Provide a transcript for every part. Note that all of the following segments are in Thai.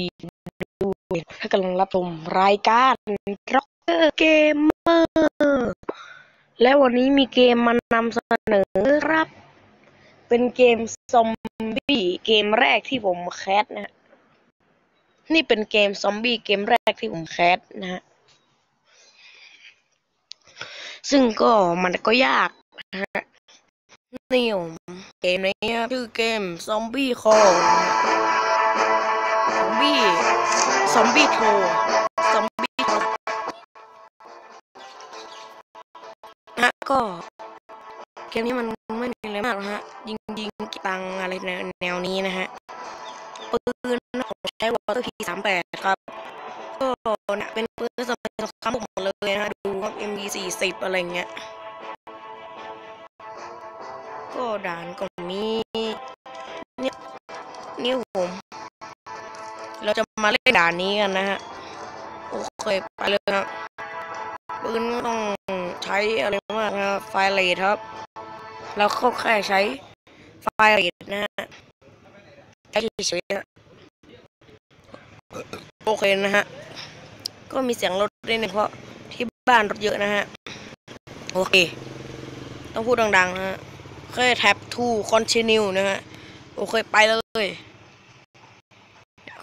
ดีด้วยถ้ากำลังรับชมรายการ Rocker Gamer และวันนี้มีเกมมานำเสนอครับ เป็นเกมซอมบี้เกมแรกที่ผมแคสนะฮะนี่เป็นเกมซอมบี้เกมแรกที่ผมแคสนะฮะซึ่งก็มันก็ยากนะฮะนี่ผมเกมนี้ชื่อเกมซอมบี้คอ บี้ซอมบี้โทซอมบี้โทนะก็เกมนี้มันไม่มีอะไรมากนะฮะ ยิงยิงตังอะไรแนวนี้นะฮะ ปืนผมใช้วอเตอร์พีสามแปดครับ ก็เนี่ยเป็นปืนสมัยสงครามหมดเลยนะฮะ ดูครับ MD สี่สิบอะไรเงี้ย ก็ด่านก็มี เราจะมาเล่นด่านนี้กันนะฮะ โอเค ไปเลยครับปืนต้องใช้อะไรมากนะไฟเลทครับ เราก็แค่ใช้ไฟเลทนะฮะใช้เฉยๆนะโอเคนะฮะ ก็มีเสียงรถด้วยนึงเพราะที่บ้านรถเยอะนะฮะ โอเค ต้องพูดดังๆนะฮะแค่แท็บ to continue นะฮะ โอเค ไปเลย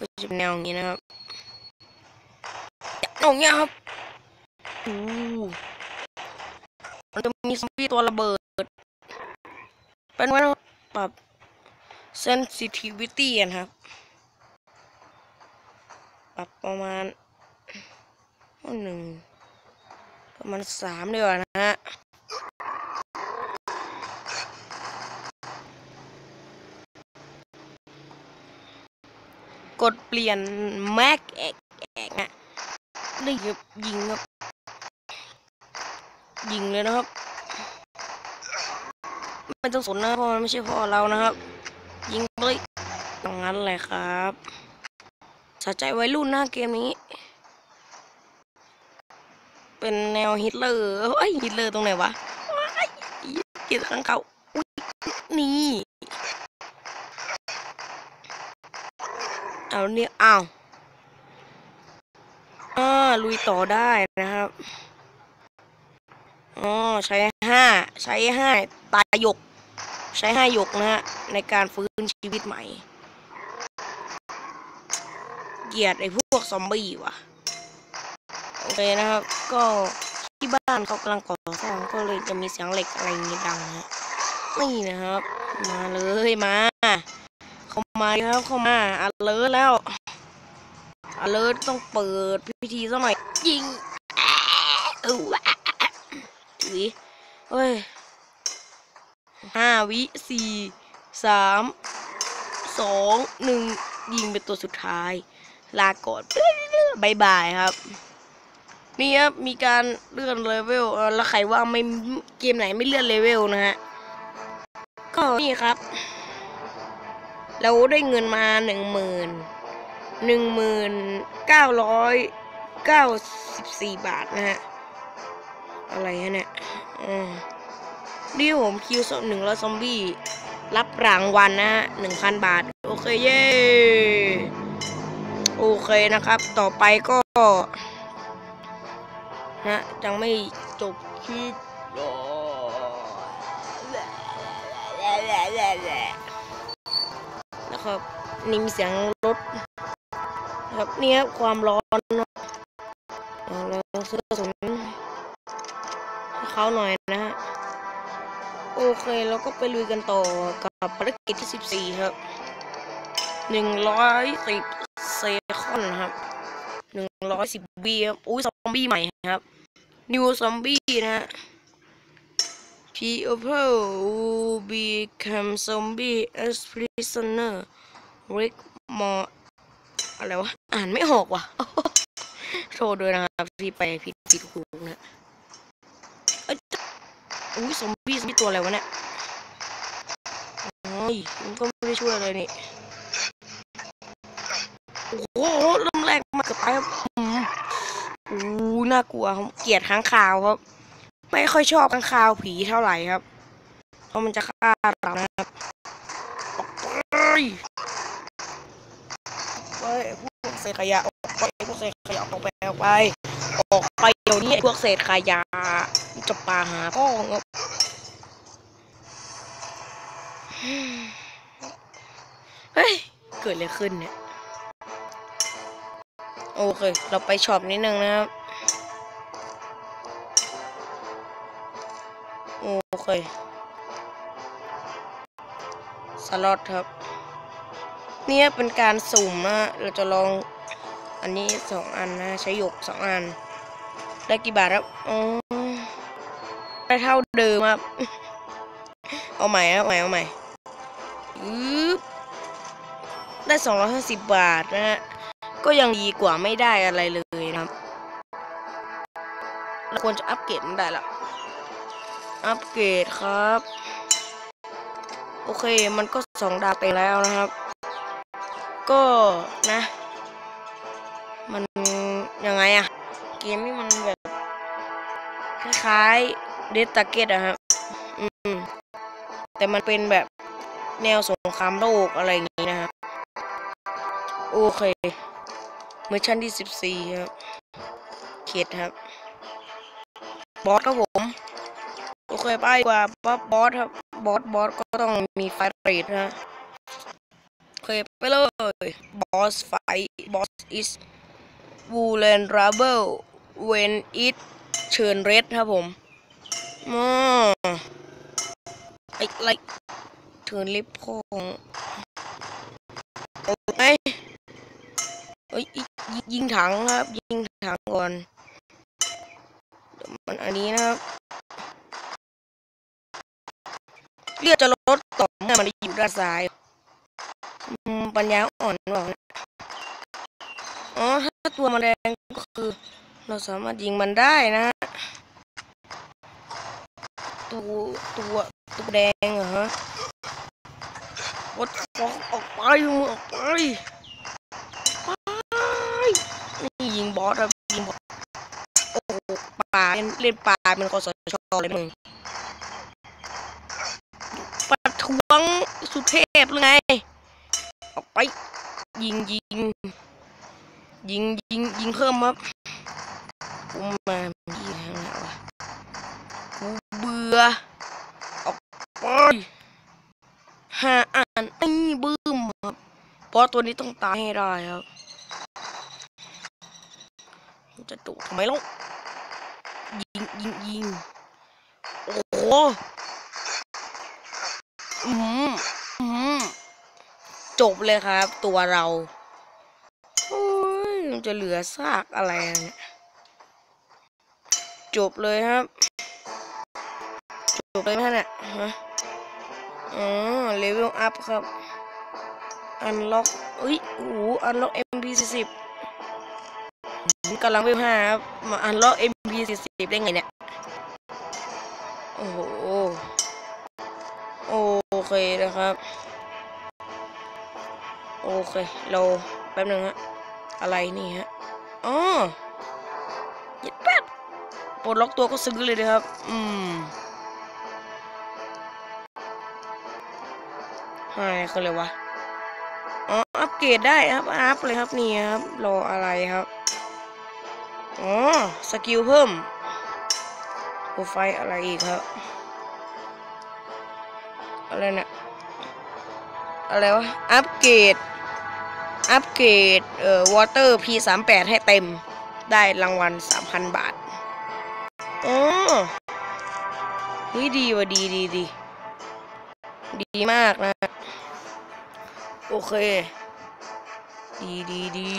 ก็จะแนวอย่างนี้นะครับแนวอย่างเงี้ยครับอู้มันจะมีซอมบี้ตัวระเบิด เป็นไว้ปรับ sensitivity กันครับ ปรับประมาณหนึ่งประมาณสามเดีกว่านะฮะ กดเปลี่ยนแม็กเอกเอกนะนี่ครับยิงครับยิงเลยนะครับไม่ต้องสนนะเพราะมันไม่ใช่พ่อเรานะครับ ยิงเลยตรงนั้นแหละครับสะใจวัยรุ่นหน้าเกมนี้ เป็นแนวฮิตเลอร์เฮ้ยฮิตเลอร์ตรงไหนวะยเกียดข้างเขานี่ เอาเนี่ยอ้าวอ่าลุยต่อได้นะครับอ๋อใช้ห้าใช้ห้าตายหยก ใช้ห้าหยกนะฮะในการฟื้นชีวิตใหม่ เกลียดไอ้พวกซอมบี้ว่ะโอเคนะครับ ก็ที่บ้านเขากำลังก่อสร้างก็เลยจะมีเสียงเหล็กอะไรอย่างนี้ดังนะนี่นะครับ มาเลยมา เข้ามาครับเข้ามาอัลเลิศแล้วอัลเลิศต้องเปิดพิธีสักหน่อยยิงเออถือเฮ้ยห้าวิสี่สามสองหนึ่งยิงเป็นตัวสุดท้าย ลาก่อนบายบายครับนี่ครับมีการเลื่อนเลเวลแล้วใครว่าไม่เกมไหนไม่เลื่อนเลเวลนะฮะก็นี่ครับ เราได้เงินมาหนึ่งหมื่นหนึ่งหมื่นเก้าร้อยเก้าสิบสี่บาทนะฮะ อะไรฮะเนี่ยอืมนี่ผมคิวสหนึ่งร้อยซอมบี้ รับรางวัลนะฮะหนึ่งพันบาท โอเค เย้โอเคนะครับ ต่อไปก็นะยังไม่จบคลิปโอ้ ครับ นี่มีเสียงรถครับนี่ครับความร้อนเอะเอาเราซื้อกระสุนเขาหน่อยนะฮะโอเคเราก็ไปลุยกันต่อกับภารกิจที่ 14 ครับ 110เซคอนครับ110บีครับอุ้ยซอมบี้ใหม่ครับ New Zombie นะฮะ People who become zombie as prisoner Rick more อะไรวะ อ่านไม่ออกว่ะโทษด้วยนะครับที่ไปผิดผิดถูนะเอ้ยอุ้ยซอมบี้ซอมบี้ตัวอะไรวะเนี่ยโอ้ยมันก็ไม่ได้ช่วยอะไรนี่โอ้โหเริ่มแรกมาเกือบตายครับอู้น่ากลัวครับเกลียดค้างคาวครับ ไม่ค่อยชอบค้างคาวผีเท่าไหร่ครับ เพราะมันจะฆ่าเรานะครับออกไปไปพวกเศษขยะออกไปพวกเศษขยะออกไปออกไปออกไปเดี๋ยวนี้พวกเศษขยะจะปาหาพ่อเงบเฮ้ย เกิดอะไรขึ้นเนี่ย โอเค เราไปช็อปนิดนึงนะครับ โอเค สล็อตครับ เนี่ยเป็นการสุ่มนะเราจะลองอันนี้สองอันนะ ใช้หยกสองอัน ได้กี่บาทครับอ๋อได้เท่าเดิมครับ เอาใหม่เอาใหม่เอาใหม่ยึบได้สองร้อยห้าสิบบาทนะฮะ ก็ยังดีกว่าไม่ได้อะไรเลยนะครับ เราควรจะอัปเกรดมันได้ละ อัปเกรดครับ โอเคมันก็สองดาวไปแล้วนะครับ ก็นะ มันยังไงอะเกมนี่มันแบบคล้ายๆเดตาเกตอะครับอืมแต่มันเป็นแบบแนวสงครามโลกอะไรอย่างนี้นะครับโอเคเมชั่นที่สิบสี่ครับเขตครับ บอสครับผม เคยไปกว่าบอสบอสครับบอสบอสก็ต้องมีไฟเรทนะเคยไปเลยบอสไฟบอส is vulnerable when it turn red ครับผมมาไอ้ไรเทิร์นลิฟพองโอ้ยเอ้ยยิงถังครับ ยิงถังก่อนมันอันนี้นะครับ เลือดจะลดต่อเมื่อมันอยู่ด้านซ้ายปัญญาอ่อนบอกนะอ๋อถ้าตัวมันแรงก็คือ เราสามารถยิงมันได้นะตัวตัวตัวแดงเหรอฮะวัดฟอกออกไปมออกไปไปนี่ยิงบอสครับยิงบอสโอ้ปลาเล่นเล่นปลาเป็นคอสชเลยมึง วงสุเทพหรือไง ออกไป ยิงยิงยิงยิงยิงเพิ่มครับกูมาดีแล้วนวะกูเบื่อ ออกไปหาอ่านไอ้บื้มครับ เพราะตัวนี้ต้องตายให้ได้ครับ จะดุทำไมล่ะยิงยิงยิง โอ้ จบเลยครับ ตัวเราโอ้ยมันจะเหลือซากอะไรเนี่ยจบเลยครับ จบเลยไหมเนี่ยฮะอ๋อเลเวลอัพครับ อันล็อกอุ้ยโอ้โหอันล็อก MP 4 0 กำลังเวลห้าครับ มาอันล็อก MP 4 0 ได้ไงเนี่ย เคนะครับ โอเค เราแป๊บนึงฮะ อะไรนี่ฮะ อ๋อหยิบแป๊บปลดล็อกตัวก็ซื้อเลยนะครับ อืมอะไรคืออะไรวะ อ๋อ อัปเกรดได้ครับ อัพเลยครับนี่ครับ รออะไรครับ อ๋อ สกิลเพิ่มโปรไฟล์อะไรอีกครับ อะไรเนี่ยอะไรวะ อัปเกรด อัปเกรด เอ่อ วอเตอร์ P38 ให้เต็ม ได้รางวัล3,000บาทอ๋อนี่ดีว่ะดีดีดีดีมากนะ โอเค ดีดีดี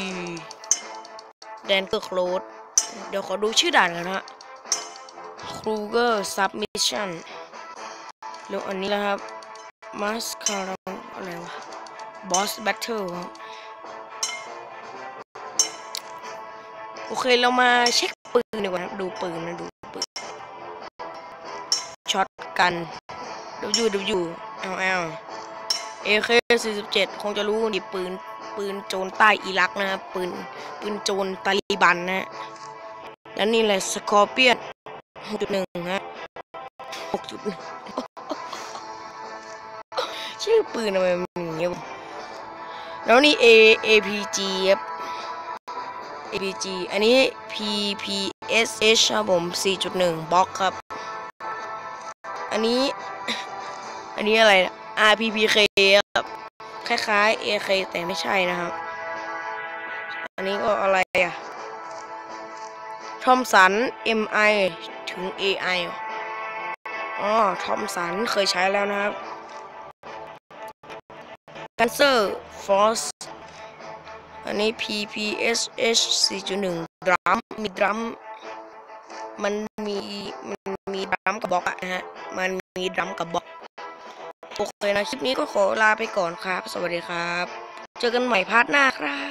แดนเกอร์โคลดเดี๋ยวขอดูชื่อด่านกันนะฮะ Kruger Submission แล้วอันนี้นะครับ มาสคาร์อะไรวะบอสแบทเทิลโอเคเรามาเช็คปืนดีกว่านะดูปืนนะดูปืนช็อตกันดูยูดูยูเอลเอลเอเคสี่สิบเจ็ดคงจะรู้ดิปืนปืนโจรใต้อิรักนะปืนปืนโจรตาลีบันนะแล้วนี่แหละสกอร์เปียนหกจุดหนึ่งฮะหกจุดหนึ่ง ชื่อปืนทำไมมันอย่างเงี้ยแล้วนี่ A APG ครับ ABG อันนี้ PPSH ครับผม 4.1 บล็อกครับ อันนี้ อันนี้อะไรนะ RPPK ครับ คล้ายๆ AK แต่ไม่ใช่นะครับ อันนี้ก็อะไรอะทอมสัน MI ถึง AI อ๋อ ทอมสันเคยใช้แล้วนะครับ Cancer Force อันนี้ PPSH 4.1 ดรัม มีดรัม มันมี มันมีดรัมกับบอกอะนะฮะ มันมีดรัมกับบอก โอเคนะ คลิปนี้ก็ขอลาไปก่อนครับ สวัสดีครับ เจอกันใหม่พาร์ทหน้าครับ